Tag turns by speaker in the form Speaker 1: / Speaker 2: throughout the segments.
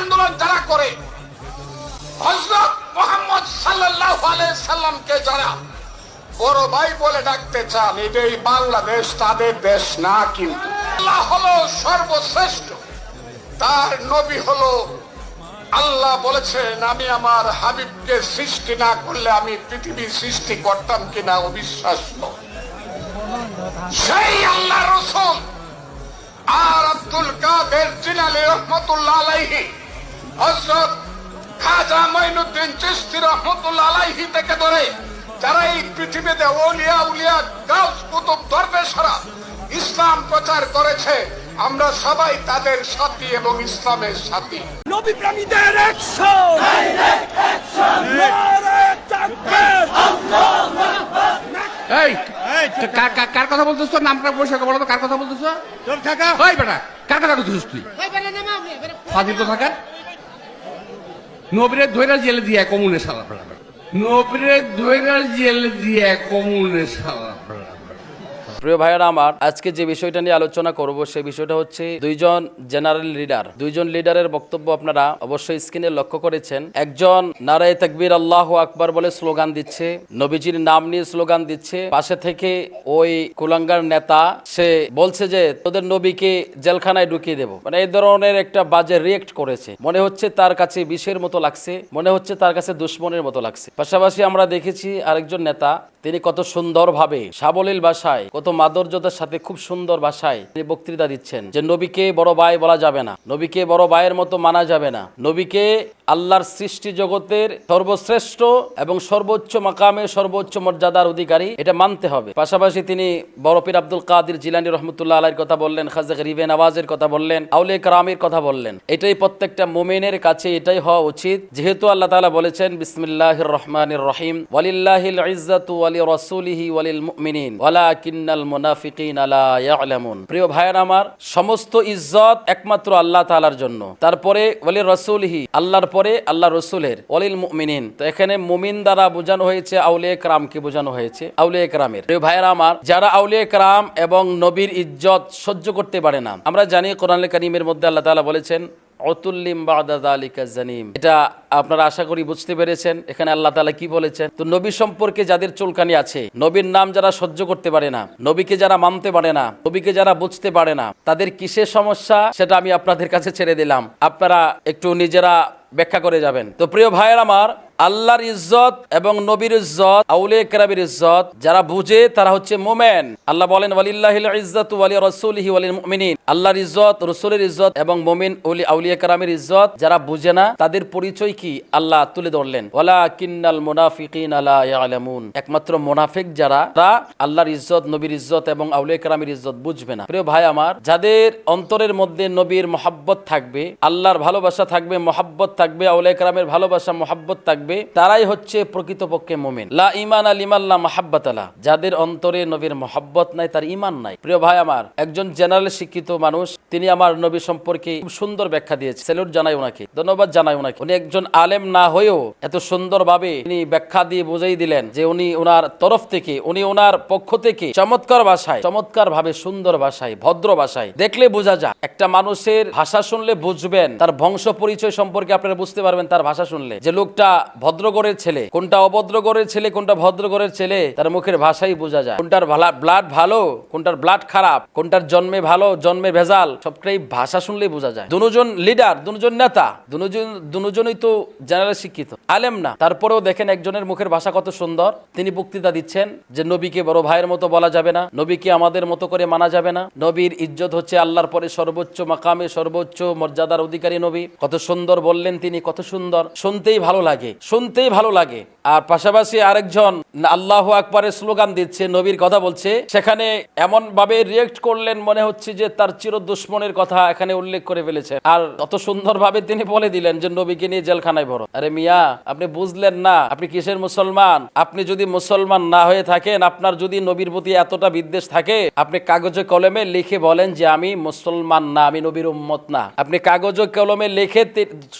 Speaker 1: আন্দোলন যারা করে হজরত মোহাম্মদ সাল্লামকে যারা বড় ভাই বলে ডাকতে চান, এটাই বাংলাদেশ তাদের দেশ না কিন্তু। আল্লাহ হলো সর্বশ্রেষ্ঠ, তার নবী হলো আল্লাহ বলেছেন, আমি আমার হাবিবকে সৃষ্টি না করলে আমি পৃথিবী সৃষ্টি করতাম কিনা অবিশ্বাস্য। সেই আল্লাহ রসুল আর আব্দুল কাদের জিনালি রহমতুল্লাহ আলাইহি হজরত খাজা মঈনুদ্দিন চিশতি রহমতুল্লাহ আলাইহি থেকে ধরে যারা এই পৃথিবীতে ওলিয়া উলিয়া গাউস কুতুব দরবেশরা ইসলাম প্রচার করেছে আমরা সবাই তাদের সাথী এবং ইসলামের সাথী।
Speaker 2: নবী তাকবীর
Speaker 3: এই কার কথা বলতেছ? নামটা পরিষ্কার বলো তো কার কথা বলতেছ? কার কথা বলতেছিস তুই? ফাজিল তো থাকার নবীরে ধৈরা জেলে দিয়ে কমুনে সারা ফেলা নবীরে ধৈরা জেলে দিয়ে কমুনে সারা ফেলা
Speaker 4: প্রিয় ভাইয়েরা আমার, আজকে যে বিষয়টা নিয়ে আলোচনা করব সেই বিষয়টা হচ্ছে দুইজন জেনারেল লিডার। দুইজন লিডারের বক্তব্য আপনারা অবশ্যই স্ক্রিনে লক্ষ্য করেছেন। একজন নারায় তাকবীর আল্লাহ আকবার বলে স্লোগান দিচ্ছে, নবীজির নাম নিয়ে স্লোগান দিচ্ছে। পাশে থেকে ওই কুলাঙ্গার নেতা, সে বলছে যে, তোদের নবীকে জেলখানায় ঢুকিয়ে দেবো। মানে এই ধরনের একটা বাজে রিয়েক্ট করেছে। মনে হচ্ছে তার কাছে বিষের মতো লাগছে, মনে হচ্ছে তার কাছে দুশ্মনের মতো লাগছে। পাশাপাশি আমরা দেখেছি আরেকজন নেতা, তিনি কত সুন্দরভাবে সাবলীল ভাষায় কত মাধুর্যতার সাথে খুব সুন্দর ভাষায় তিনি বক্তৃতা দিচ্ছেন যে নবীকে বড় ভাই বলা যাবে না, নবীকে বড় ভাইয়ের মতো মানা যাবে না, নবীকে আল্লাহর সৃষ্টি জগতের সর্বশ্রেষ্ঠ এবং সর্বোচ্চ মাকামে সর্বোচ্চ মর্যাদার অধিকারী এটা মানতে হবে। পাশাপাশি তিনি বড় পীর আব্দুল কাদির জিলানি রহমতুল্লাহ আলাইর কথা বললেন, খাজা রিবে নওয়াজের কথা বললেন আউলে কারামের কথা বললেন। এটাই প্রত্যেকটা মোমেনের কাছে এটাই হওয়া উচিত। যেহেতু আল্লাহ তাআলা বলেছেন, বিসমিল্লাহির রহমানির রহিম, ওয়ালিল্লাহিল ইজ্জাতু ওয়ালি রাসূলিহি ওয়ালিল মুমিনিন, ওয়ালাকিন্নাল প্রিয় ভাইয়ের আমার, সমস্ত ইজ্জত একমাত্র আল্লাহ তাআলার জন্য। তারপরে আল্লাহর পরে আল্লাহ মুমিনিন। তো এখানে মুমিন দ্বারা বোঝানো হয়েছে, আউলিয়া একরামকে বোঝানো হয়েছে, আউলিয়া একরামের প্রিয় ভাইয়েরা আমার, যারা আউলিয়া একরাম এবং নবীর ইজ্জত সহ্য করতে পারে না। আমরা জানি কোরআন কারিমের মধ্যে আল্লাহ তাআলা বলেছেন অতুল্লিম বাদা আলিকা জানিম। এটা আপনারা আশা করি বুঝতে পেরেছেন। এখানে আল্লাহ তালা কি বলেছেন? তো নবী সম্পর্কে যাদের চুলকানি আছে, নবীর নাম যারা সহ্য করতে পারে না, নবীকে যারা মানতে পারে না, নবীকে যারা বুঝতে পারে না, তাদের কিসের সমস্যা সেটা আমি আপনাদের কাছে ছেড়ে দিলাম। আপনারা একটু নিজেরা ব্যাখ্যা করে যাবেন। তো প্রিয় ভাইয়ের আমার আল্লাহর ইজ্জত এবং নবীর ইজ্জত আউলে কেরাবির ইজ্জত, যারা বুঝে তারা হচ্ছে মোমেন। আল্লাহ বলেন, ওয়ালিল্লাহিল ইজ্জত ওয়ালি রাসূলিহি ওয়ালিল মুমিনিন। আল্লাহর ইজ্জত, রসুলের ইজ্জত এবং মুমিন ওলি, আউলিয়া কেরামের ইজ্জত যারা বুঝে না, তাদের পরিচয় কি? আল্লাহ তুলে ধরলেন। ওয়ালা কিন্নাল মুনাফিকিন আলা ইয়ালামুন। একমাত্র মুনাফিক যারা, তারা আল্লাহর ইজ্জত, নবীর ইজ্জত এবং আউলিয়া কেরামের ইজ্জত বুঝবে না। প্রিয় ভাই আমার, যাদের অন্তরের মধ্যে নবীর মহাব্বত থাকবে, আল্লাহর ভালোবাসা থাকবে, মহাব্বত থাকবে, আউলিয়া কেরামের ভালোবাসা, মহাব্বত থাকবে তারাই হচ্ছে প্রকৃতপক্ষে মোমেন। লা ইমান আল ইমাল্লা মাহাব্বাত যাদের অন্তরে নবীর মহাব্বত নাই, তার ইমান নাই। প্রিয় ভাই আমার, একজন জেনারেল শিক্ষিত মানুষ, তিনি আমার নবী সম্পর্কে খুব সুন্দর ব্যাখ্যা দিয়েছে। স্যালুট জানাই ওনাকে, ধন্যবাদ জানাই ওনাকে। উনি একজন আলেম না হয়েও এত সুন্দরভাবে তিনি ব্যাখ্যা দিয়ে বুঝাই দিলেন যে উনি ওনার তরফ থেকে, উনি ওনার পক্ষ থেকে চমৎকার ভাষায় চমৎকার ভাবে সুন্দর ভাষায়, ভদ্র ভাষায় দেখলে বোঝা যায়। একটা মানুষের ভাষা শুনলে বুঝবেন, তার বংশ পরিচয় সম্পর্কে আপনারা বুঝতে পারবেন তার ভাষা শুনলে। যে লোকটা ভদ্রগড়ের ছেলে। কোনটা অভদ্রগড়ের ছেলে, কোনটা ভদ্রগড়ের ছেলে, তার মুখের ভাষাই বোঝা যায়। কোনটার ব্লাড ভালো, কোনটার ব্লাড খারাপ, কোনটার জন্মে ভালো, জন্মে ভেজাল, সবটাই ভাষা শুনলেই বোঝা যায়। দুজন লিডার দুজন নেতা, দুজন, দুজনই তো জেনারেল শিক্ষিত, আলেম না। তারপরেও দেখেন একজনের মুখের ভাষা কত সুন্দর। তিনি বক্তৃতা দিচ্ছেন যে, নবীকে বড় ভাইয়ের মতো বলা যাবে না। নবীকে আমাদের মতো করে মানা যাবে না। নবীর ইজ্জত হচ্ছে আল্লাহর পরে সর্বোচ্চ মাকামে, সর্বোচ্চ মর্যাদার অধিকারী নবী। কত সুন্দর বললেন তিনি, কত সুন্দর। শুনতেই ভালো লাগে। শুনতেই ভালো লাগে। আর পাশাপাশি আরেকজন আল্লাহ আকবরের স্লোগান দিচ্ছে, নবীর কথা বলছে। সেখানে এমন ভাবে রিয়েক্ট করলেন মনে হচ্ছে যে তার চির দুশ্মনের কথা এখানে উল্লেখ করে ফেলেছে আর কত সুন্দর ভাবে তিনি বলে দিলেন যে, নবীকে নিয়ে জেলখানায় ভরো। আরে মিয়া, আপনি বুঝলেন না, আপনি কিসের মুসলমান? আপনি যদি মুসলমান না হয়ে থাকেন, আপনার যদি নবীর প্রতি এতটা বিদ্বেষ থাকে, আপনি কাগজে কলমে লিখে বলেন যে, আমি মুসলমান না, আমি নবীর উম্মত না। আপনি কাগজে কলমে লিখে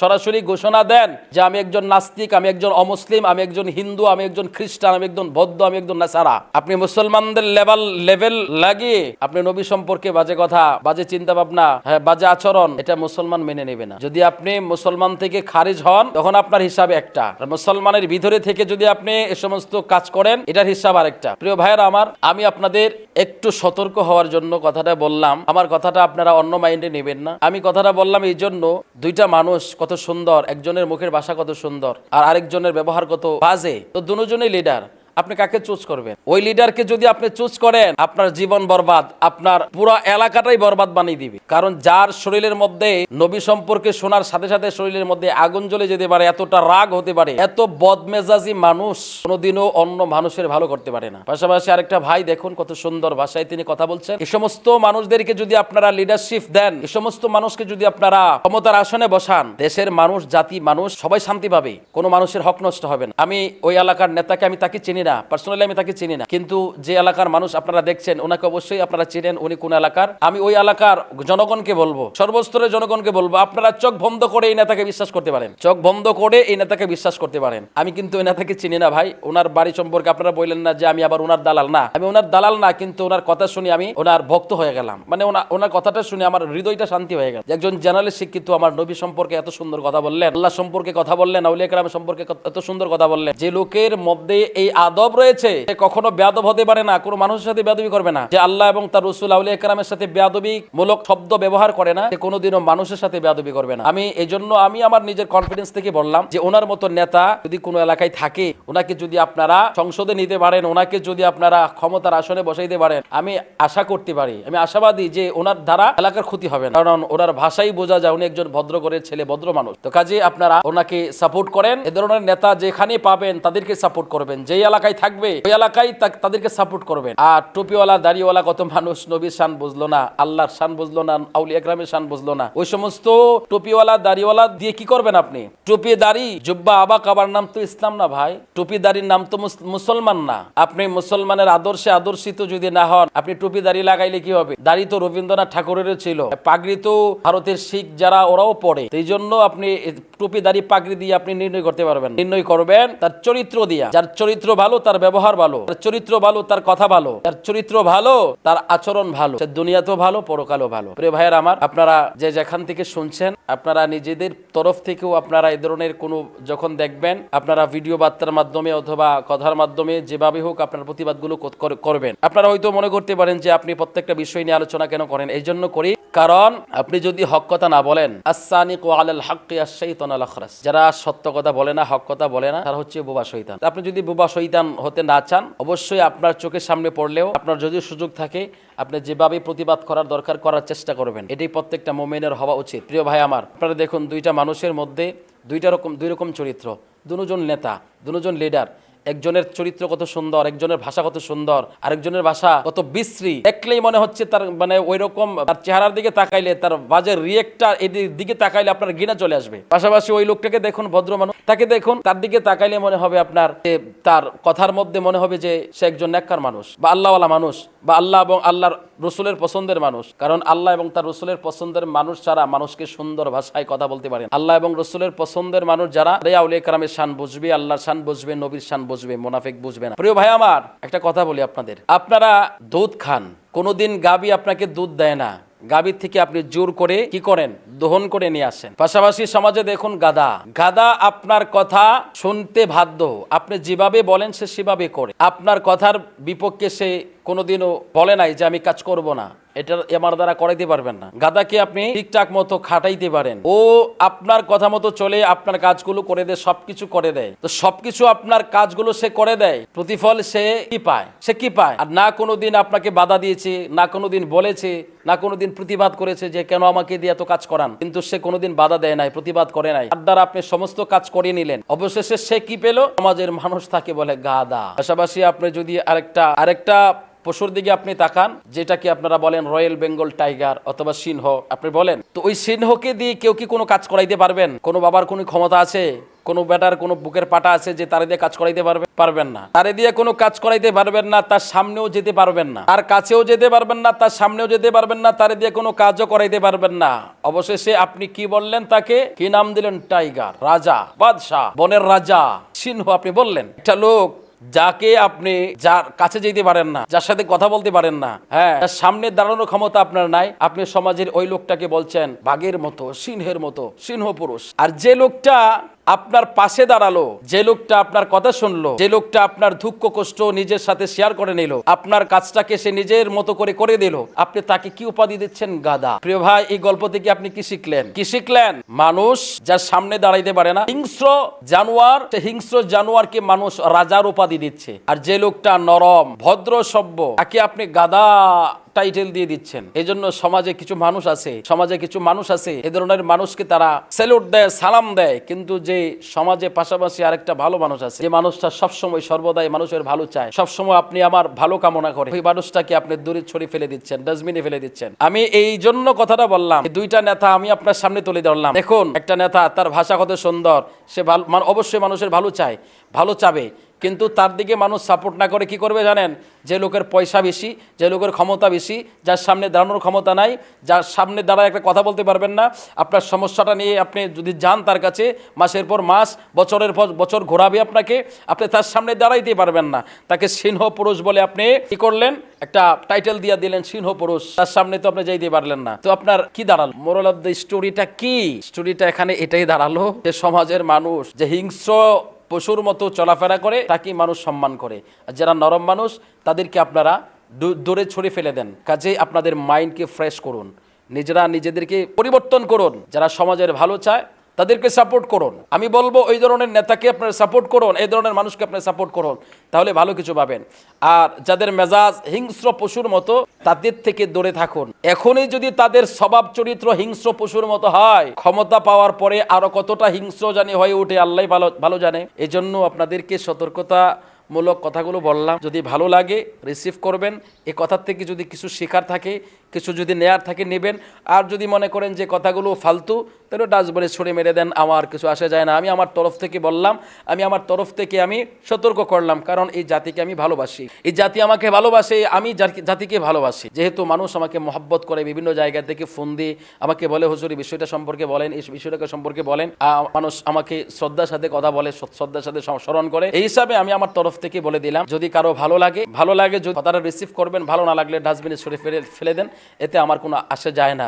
Speaker 4: সরাসরি ঘোষণা দেন যে, আমি একজন নাস্তিক, আমি একজন অমুসলিম, আমি একজন হিন্দু, আমি একজন খ্রিস্টান, আমি একজন বৌদ্ধ, আমি একজন নাসারা। আপনি মুসলমানদের লেভেল লেভেল লাগিয়ে আপনি নবী সম্পর্কে বাজে কথা, বাজে চিন্তা ভাবনা হ্যাঁ বাজে আচরণ, এটা মুসলমান মেনে নেবে না। যদি আপনি মুসলমান থেকে খারিজ হন, তখন আপনার হিসাবে একটা। মুসলমানের ভিতরে থেকে যদি আপনি এ সমস্ত কাজ করেন, এটার হিসাব আরেকটা। প্রিয় ভাইয়েরা আমার, আমি আপনাদের একটু সতর্ক হওয়ার জন্য কথাটা বললাম। আমার কথাটা আপনারা অন্য মাইন্ডে নেবেন না। আমি কথাটা বললাম এই জন্য, দুইটা মানুষ কত সুন্দর, একজনের মুখের ভাষা কত সুন্দর, আর আরেকজনের ব্যবহার কত বাজে। তো দুজনেই লিডার আপনি কাকে চুজ করবেন? ওই লিডারকে যদি আপনি চুজ করেন, আপনার জীবন বরবাদ, আপনার পুরো এলাকাটাই বরবাদ বানিয়ে দিবে। কারণ যার শরীরের মধ্যে নবী সম্পর্কে শোনার সাথে সাথে শরীরের মধ্যে আগুন জ্বলে যেতে পারে, এতটা রাগ হতে পারে, এত বদমেজাজি মানুষ কোনোদিনও অন্য মানুষের ভালো করতে পারে না। পাশাপাশি আরেকটা ভাই, দেখুন কত সুন্দর ভাষায় তিনি কথা বলছেন। এই সমস্ত মানুষদেরকে যদি আপনারা লিডারশিপ দেন এই সমস্ত মানুষকে যদি আপনারা ক্ষমতার আসনে বসান, দেশের মানুষ, জাতি, মানুষ সবাই শান্তি পাবে, কোনো মানুষের হক নষ্ট হবে না। আমি ওই এলাকার নেতাকে আমি তাকে চিনি না পার্সোনালি আমি তাকে চিনি না। কিন্তু যে এলাকার মানুষ আপনারা দেখছেন, ওনাকে অবশ্যই আপনারা চিনেন, উনি কোন এলাকার। আমি ওই এলাকার জনগণকে বলব, সর্বস্তরের জনগণকে বলব, আপনারা চোখ বন্ধ করে এই নেতাকে বিশ্বাস করতে পারেন। চোখ বন্ধ করে এই নেতাকে বিশ্বাস করতে পারেন। আমি কিন্তু ওই নেতাকে চিনি না ভাই, ওনার বাড়ি সম্পর্কে আপনারা বললেন না যে আমি আবার ওনার দালাল না। আমি ওনার দালাল না, কিন্তু ওনার কথা শুনে আমি ওনার ভক্ত হয়ে গেলাম। মানে ওনা- ওনার কথাটা শুনে আমার হৃদয়টা শান্তি হয়ে গেল। একজন জেনারেল শিক্ষিত আমার নবী সম্পর্কে এত সুন্দর কথা বললেন, আল্লাহ সম্পর্কে কথা বললেন, আউলিয়া কালাম সম্পর্কে এত সুন্দর কথা বললেন, যে লোকের মধ্যে এই আদব রয়েছে কখনো বেয়াদব হতে পারে না, কোনো মানুষের সাথে বেয়াদবি করবে না। যে আল্লাহ এবং তার রসুল আউলিয়া কালামের সাথে বেয়াদবি মূলক শব্দ ব্যবহার করে না, সে কোনোদিনও মানুষের সাথে বেয়াদবি করবে না। আমি এই জন্য আমি আমার নিজের কনফিডেন্স থেকে বললাম যে ওনার মতো নেতা যদি কোনো এলাকায় থাকে, ওনাকে যদি আপনারা সংসদে নিতে পারেন, ওনাকে যদি আপনারা ক্ষমতার আসনে বসাইতে পারেন, আমি আশা করতে পারি, আমি আশাবাদী যে ওনার দ্বারা এলাকার ক্ষতি হবে না। কারণ ওনার ভাষাই বোঝা যায়, উনি একজন ভদ্রগরের ছেলে, ভদ্র মানুষ। তো কাজে আপনারা ওনাকে সাপোর্ট করেন, এ ধরনের নেতা যেখানে পাবেন, তাদেরকে সাপোর্ট করবেন। যেই এলাকায় থাকবে, ওই এলাকায় তাদেরকে সাপোর্ট করবেন। আর টুপিওয়ালা, দাড়িওয়ালা কত মানুষ, নবীর শান বুঝলো না, আল্লাহর শান বুঝলো না আউলি একরামের শান বুঝলো না। ওই সমস্ত টুপিওয়ালা, দাড়িওয়ালা দিয়ে কি করবেন আপনি? টুপি, দাড়ি, জুব্বা, আবা, কাবার নাম তো ইসলাম না ভাই। টুপি, দাড়ির নাম তো মুসলমান না। আপনি মুসলমানের আদর্শে আদর্শিত যদি না হন, আপনি টুপি, দাড়ি লাগাইলে কি হবে? দাড়ি তো রবীন্দ্রনাথ ঠাকুরের ছিল। পাগড়ি তো ভারতের শিখ যারা, ওরাও পড়ে। এই জন্য আপনি টুপি, দাড়ি, পাগড়ি দিয়ে আপনি নির্ণয় করতে পারবেন। নির্ণয় করবেন তার চরিত্র দিয়া। যার চরিত্র ভালো তার ব্যবহার ভালো, তার চরিত্র ভালো, তার কথা ভালো, তার চরিত্র ভালো, তার আচরণ ভালো, সে দুনিয়াতেও ভালো, পরকালও ভালো। প্রিয় ভাইয়ের আমার, আপনারা যে যেখান থেকে শুনছেন, আপনারা নিজেদের তরফ থেকেও আপনারা এই ধরনের কোনো যখন দেখবেন, আপনারা ভিডিও বার্তার মাধ্যমে অথবা কথার মাধ্যমে যেভাবে হোক আপনার প্রতিবাদগুলো কর- কর- করবেন। আপনারা হয়তো মনে করতে পারেন যে আপনি প্রত্যেকটা বিষয় নিয়ে আলোচনা কেন করেন? এই জন্য করি, কারণ আপনি যদি হক কথা না বলেন আসানিক আলাল হাক্কি আল আখরাস। যারা সত্য কথা বলে না, হক কথা বলে না, তারা হচ্ছে বোবা শৈতান আপনি যদি বোবা শৈতান হতে না চান, অবশ্যই আপনার চোখের সামনে পড়লেও আপনার যদি সুযোগ থাকে, আপনি যেভাবে প্রতিবাদ করার দরকার করার চেষ্টা করবেন। এটি প্রত্যেকটা মোমেনের হওয়া উচিত। প্রিয় ভাই আমার, আপনারা দেখুন দুইটা মানুষের মধ্যে দুইটা রকম, দুই রকম চরিত্র। দুজন নেতা, দুজন লিডার একজনের চরিত্র কত সুন্দর, একজনের ভাষা কত সুন্দর, আরেকজনের ভাষা কত বিশ্রী। দেখলেই মনে হচ্ছে তার মানে ওই রকম তার চেহারার দিকে তাকাইলে, তার বাজের রিয়েক্টটা এই দিকে তাকাইলে আপনার ঘৃণা চলে আসবে। পাশাপাশি ওই লোকটাকে দেখুন ভদ্র মানুষ তাকে দেখুন, তার দিকে তাকাইলে মনে হবে আপনার তার কথার মধ্যে মনে হবে যে সে একজন নেককার মানুষ, বা আল্লাহওয়ালা মানুষ, বা আল্লাহ এবং আল্লাহর রসুলের পছন্দের মানুষ। কারণ আল্লাহ এবং তার রসুলের পছন্দের মানুষ ছাড়া মানুষকে সুন্দর ভাষায় কথা বলতে পারেন আল্লাহ এবং রসুলের পছন্দের মানুষ যারা রেয়াউলিয়া কারামের শান বুঝবে, আল্লাহর শান বুঝবে, নবীর শান বুঝবে। মোনাফেক বুঝবে না। প্রিয় ভাই আমার, একটা কথা বলি আপনাদের। আপনারা দুধ খান। কোনোদিন গাবি আপনাকে দুধ দেয় না। গাভীর থেকে আপনি জোর করে কি করেন? দহন করে নিয়ে আসেন। পাশাপাশি সমাজে দেখুন গাদা। গাদা আপনার কথা শুনতে বাধ্য। আপনি যেভাবে বলেন, সে সেভাবে করে। আপনার কথার বিপক্ষে সে কোনোদিনও বলে নাই যে আমি কাজ করব না। এটা আমার দ্বারা করাইতে পারবেন না। গাদাকে আপনি ঠিকঠাক মতো খাটাইতে পারেন। ও আপনার কথা মতো চলে আপনার কাজগুলো করে দেয়, সবকিছু করে দেয়। তো সবকিছু আপনার কাজগুলো সে করে দেয়, প্রতিফল সে কি পায়? সে কি পায়? আর না কোনোদিন আপনাকে বাধা দিয়েছে, না কোনোদিন বলেছে, না কোনোদিন প্রতিবাদ করেছে যে, কেন আমাকে দিয়ে এত কাজ করান? কিন্তু সে কোনোদিন বাধা দেয় নাই, প্রতিবাদ করে নাই। তার দ্বারা আপনি সমস্ত কাজ করিয়ে নিলেন। অবশেষে সে কি পেল? সমাজের মানুষ তাকে বলে গাদা। পাশাপাশি আপনি যদি আরেকটা আরেকটা পশুর দিকে আপনি তাকান যেটাকে আপনারা বলেন রয়্যাল বেঙ্গল টাইগার অথবা সিংহ আপনি বলেন। তো ওই সিংহকে দিয়ে কেউ কি কোনো কাজ করাইতে পারবেন? কোনো বাবার কোনো ক্ষমতা আছে? কোনো বেটার কোনো বুকের পাটা আছে যে তারে দিয়ে কাজ করাইতে পারবে? পারবেন না। তারে দিয়ে কোনো কাজ করাইতে পারবেন না, তার সামনেও যেতে পারবেন না। তার কাছেও যেতে পারবেন না, তার সামনেও যেতে পারবেন না, তারে দিয়ে কোনো কাজও করাইতে পারবেন না। অবশেষে আপনি কি বললেন তাকে? কি নাম দিলেন টাইগার? রাজা, বাদশাহ, বনের রাজা সিংহ আপনি বললেন। একটা লোক যাকে আপনি যার কাছে যেতে পারেন না, যার সাথে কথা বলতে পারেন না হ্যাঁ তার সামনে দাঁড়ানোর ক্ষমতা আপনার নাই, আপনি সমাজের ওই লোকটাকে বলছেন বাঘের মতো, সিংহের মতো, সিংহ পুরুষ। আর যে লোকটা আপনার পাশে দাঁড়াল, যে লোকটা আপনার কথা শুনলো, যে লোকটা আপনার দুঃখ, কষ্ট নিজের সাথে শেয়ার করে নিল, আপনার কাজটাকে সে নিজের মতো করে করে দিল, আপনি তাকে কি উপাধি দিচ্ছেন, গাদা? প্রিয় ভাই, এই গল্প থেকে আপনি কি শিখলেন? কি শিখলেন? মানুষ যার সামনে দাঁড়াইতে পারে না, হিংস্র জানোয়ার, সে হিংস্র জানোয়ারকে মানুষ রাজার উপাধি দিচ্ছে। আর যে লোকটা নরম, ভদ্র, সভ্য, তাকে আপনি গাদা টাইটেল দিয়ে দিচ্ছেন। এই জন্য সমাজে কিছু মানুষ আছে, সমাজে কিছু মানুষ আছে, এ ধরনের মানুষকে তারা স্যালুট দেয়, সালাম দেয়, কিন্তু যে সমাজে পাশাপাশি আরেকটা ভালো মানুষ আছে, যে মানুষটা সবসময় সর্বদাই মানুষের ভালো চায়। সবসময় আপনি আমার ভালো কামনা করে, ওই মানুষটাকে আপনি দূরে ছড়িয়ে ফেলে দিচ্ছেন, ডাস্টবিনে ফেলে দিচ্ছেন। আমি এই জন্য কথাটা বললাম দুইটা নেতা আমি আপনার সামনে তুলে ধরলাম। দেখুন, একটা নেতা, তার ভাষা কত সুন্দর, সে ভালো অবশ্যই মানুষের ভালো চায়, ভালো চাবে। কিন্তু তার দিকে মানুষ সাপোর্ট না করে কি করবে জানেন? যে লোকের পয়সা বেশি, যে লোকের ক্ষমতা বেশি, যার সামনে দাঁড়ানোর ক্ষমতা নাই, যার সামনে দাঁড়ায় একটা কথা বলতে পারবেন না। আপনার সমস্যাটা নিয়ে আপনি যদি যান তার কাছে, মাসের পর মাস, বছরের পর বছর ঘোরাবে আপনাকে, আপনি তার সামনে দাঁড়াইতে পারবেন না। তাকে সিংহ পুরুষ বলে আপনি কি করলেন? একটা টাইটেল দিয়ে দিলেন, সিংহ পুরুষ। তার সামনে তো আপনি যাইতে পারলেন না। তো আপনার কি দাঁড়াল? মোরাল অফ দ্য স্টোরিটা কি? স্টোরিটা এখানে এটাই দাঁড়াল যে সমাজের মানুষ, যে হিংস্র পশুর মতো চলাফেরা করে, তাকেই মানুষ সম্মান করে। আর যারা নরম মানুষ, তাদেরকে আপনারা দূরে ছড়িয়ে ফেলে দেন। কাজেই আপনাদের মাইন্ডকে ফ্রেশ করুন। নিজেরা নিজেদেরকে পরিবর্তন করুন। যারা সমাজের ভালো চায় তাদেরকে সাপোর্ট করুন। আমি বলব, ওই ধরনের নেতাকে আপনারা সাপোর্ট করুন, এই ধরনের মানুষকে আপনারা সাপোর্ট করুন, তাহলে ভালো কিছু পাবেন। আর যাদের মেজাজ হিংস্র পশুর মতো, তাদের থেকে দূরে থাকুন। এখনই যদি তাদের স্বভাব চরিত্র হিংস্র পশুর মতো হয়, ক্ষমতা পাওয়ার পরে আরও কতটা হিংস্র জানি হয়ে ওঠে, আল্লাহ ভালো ভালো জানে। এই জন্য আপনাদেরকে সতর্কতা মূলক কথাগুলো বললাম। যদি ভালো লাগে রিসিভ করবেন। এ কথার থেকে যদি কিছু শেখার থাকে কিছু যদি নেয়ার থাকে নেবেন। আর যদি মনে করেন যে কথাগুলো ফালতু, তাহলে ডাস্টবিনে ছুঁড়ে মেরে দেন, আমার কিছু আসে যায় না। আমি আমার তরফ থেকে বললাম, আমি আমার তরফ থেকে আমি সতর্ক করলাম, কারণ এই জাতিকে আমি ভালোবাসি। এই জাতি আমাকে ভালোবাসে, আমি জাতিকে ভালোবাসি। যেহেতু মানুষ আমাকে মহব্বত করে, বিভিন্ন জায়গা থেকে ফোন দিয়ে আমাকে বলে, হুজুর, এই বিষয়টা সম্পর্কে বলেন, এই বিষয়টাকে সম্পর্কে বলেন। মানুষ আমাকে শ্রদ্ধার সাথে কথা বলে শ্রদ্ধার সাথে স্মরণ করে। এই হিসাবে আমি আমার তরফ থেকে বলে দিলাম, যদি কারও ভালো লাগে ভালো লাগে যদি কথাটা রিসিভ করবেন, ভালো না লাগলে ডাস্টবিনে ছড়ে ফেলে ফেলে দেন। এতে আমার কোনো আসে যায় না।